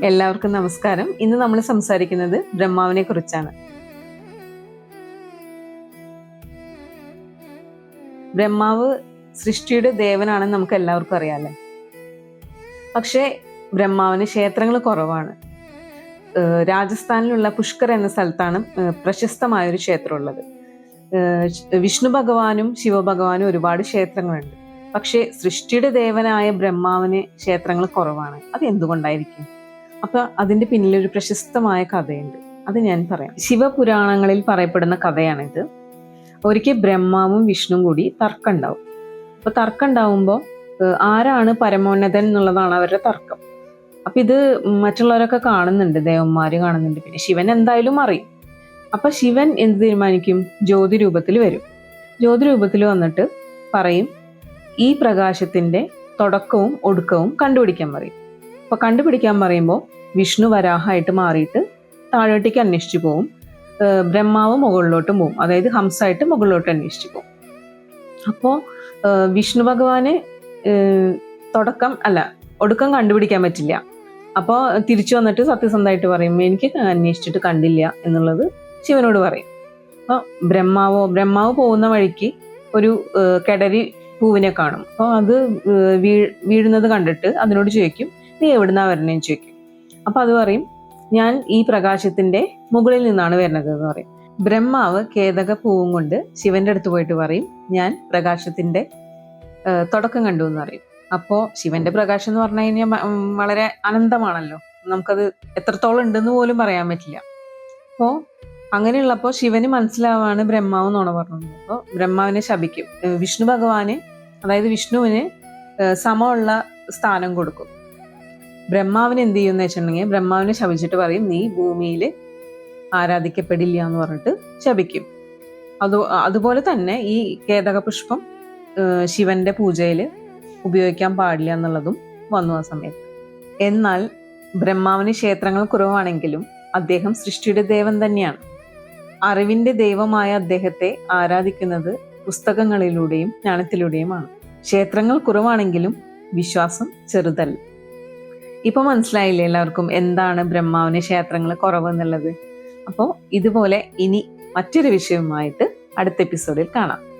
എല്ലാവർക്കും നമസ്കാരം. ഇന്ന് നമ്മൾ സംസാരിക്കുന്നത് ബ്രഹ്മാവിനെ കുറിച്ചാണ്. ബ്രഹ്മാവ് സൃഷ്ടിയുടെ ദേവനാണെന്ന് നമുക്ക് എല്ലാവർക്കും അറിയാമല്ലേ പക്ഷേ ബ്രഹ്മാവിന് ക്ഷേത്രങ്ങൾ കുറവാണ്. രാജസ്ഥാനിലുള്ള പുഷ്കർ എന്ന സ്ഥലത്താണ് പ്രശസ്തമായൊരു പ്രശസ്തമായ ഒരു ക്ഷേത്രം ഉള്ളത് ഏഹ് വിഷ്ണു ഭഗവാനും ശിവഭഗവാനും ഒരുപാട് ക്ഷേത്രങ്ങളുണ്ട്. പക്ഷേ സൃഷ്ടിയുടെ ദേവനായ ബ്രഹ്മാവിന് ക്ഷേത്രങ്ങൾ കുറവാണ്. അത് എന്തുകൊണ്ടായിരിക്കും അപ്പൊ അതിന്റെ പിന്നിൽ ഒരു പ്രശസ്തമായ കഥയുണ്ട്. അത് ഞാൻ പറയാം. ശിവപുരാണങ്ങളിൽ പറയപ്പെടുന്ന കഥയാണിത്. ഒരിക്കൽ ബ്രഹ്മാവും വിഷ്ണുവും കൂടി തർക്കം ഉണ്ടാവും അപ്പൊ തർക്കം ഉണ്ടാവുമ്പോൾ ആരാണ് പരമോന്നതൻ എന്നുള്ളതാണ് അവരുടെ തർക്കം. അപ്പൊ ഇത് മറ്റുള്ളവരൊക്കെ കാണുന്നുണ്ട് ദേവന്മാർ കാണുന്നുണ്ട്. പിന്നെ ശിവൻ എന്തായാലും അറിയും. അപ്പൊ ശിവൻ എന്ത് തീരുമാനിക്കും? ജ്യോതി രൂപത്തിൽ വരും. ജ്യോതി രൂപത്തിൽ വന്നിട്ട് പറയും ഈ പ്രകാശത്തിന്റെ തുടക്കവും ഒടുക്കവും കണ്ടുപിടിക്കാൻ പറയും. അപ്പൊ കണ്ടുപിടിക്കാൻ പറയുമ്പോൾ വിഷ്ണു വരാഹമായിട്ട് മാറിയിട്ട് താഴോട്ടേക്ക് അന്വേഷിച്ചു പോവും. ബ്രഹ്മാവ് മുകളിലോട്ടും പോവും. അതായത് ഹംസായിട്ട് മുകളിലോട്ട് അന്വേഷിച്ചു പോവും. അപ്പോൾ വിഷ്ണു ഭഗവാന് തുടക്കം അല്ല ഒടുക്കം കണ്ടുപിടിക്കാൻ പറ്റില്ല. അപ്പോൾ തിരിച്ചു വന്നിട്ട് സത്യസന്ധമായിട്ട് പറയും എനിക്ക് അന്വേഷിച്ചിട്ട് കണ്ടില്ല എന്നുള്ളത് ശിവനോട് പറയും. അപ്പോൾ ബ്രഹ്മാവോ ബ്രഹ്മാവ് പോകുന്ന വഴിക്ക് ഒരു കെടരി പൂവിനെ കാണും. അപ്പോൾ അത് വീഴുന്നത് കണ്ടിട്ട് അതിനോട് ചോദിക്കും നീ എവിടുന്നാ വരണേന്ന് ചോദിക്കും. അപ്പൊ അത് പറയും ഞാൻ ഈ പ്രകാശത്തിന്റെ മുകളിൽ നിന്നാണ് വരുന്നത് എന്ന് പറയും. ബ്രഹ്മാവ് കേതക പൂവും കൊണ്ട് ശിവന്റെ അടുത്ത് പോയിട്ട് പറയും ഞാൻ പ്രകാശത്തിന്റെ തുടക്കം കണ്ടു എന്ന് പറയും. അപ്പോ ശിവന്റെ പ്രകാശം എന്ന് പറഞ്ഞു കഴിഞ്ഞാൽ വളരെ അനന്തമാണല്ലോ. നമുക്കത് എത്രത്തോളം ഉണ്ടെന്ന് പോലും പറയാൻ പറ്റില്ല. അപ്പോ അങ്ങനെയുള്ളപ്പോ ശിവന് മനസ്സിലാവാണ് ബ്രഹ്മാവ് എന്നാണ് പറഞ്ഞത്. അപ്പോൾ ബ്രഹ്മാവിനെ ശപിക്കും. വിഷ്ണു ഭഗവാന് അതായത് വിഷ്ണുവിന് സമമുള്ള സ്ഥാനം കൊടുക്കും. ബ്രഹ്മാവിന് എന്ത് ചെയ്യുമെന്ന് വെച്ചിട്ടുണ്ടെങ്കിൽ ബ്രഹ്മാവിനെ ശപിച്ചിട്ട് പറയും നീ ഭൂമിയിൽ ആരാധിക്കപ്പെടില്ല എന്ന് പറഞ്ഞിട്ട് ശപിക്കും. അത് അതുപോലെ തന്നെ ഈ കേതക പുഷ്പം ശിവന്റെ പൂജയിൽ ഉപയോഗിക്കാൻ പാടില്ല എന്നുള്ളതും വന്നു ആ സമയത്ത്. എന്നാൽ ബ്രഹ്മാവിന് ക്ഷേത്രങ്ങൾ കുറവാണെങ്കിലും അദ്ദേഹം സൃഷ്ടിയുടെ ദേവൻ തന്നെയാണ്. അറിവിന്റെ ദൈവമായ അദ്ദേഹത്തെ ആരാധിക്കുന്നത് പുസ്തകങ്ങളിലൂടെയും ജ്ഞാനത്തിലൂടെയുമാണ്. ക്ഷേത്രങ്ങൾ കുറവാണെങ്കിലും വിശ്വാസം ചെറുതല്ല. ഇപ്പൊ മനസ്സിലായില്ലേ എല്ലാവർക്കും എന്താണ് ബ്രഹ്മാവിന് ക്ഷേത്രങ്ങൾ കുറവ് എന്നുള്ളത് അപ്പോൾ ഇതുപോലെ ഇനി മറ്റൊരു വിഷയവുമായിട്ട് അടുത്ത എപ്പിസോഡിൽ കാണാം.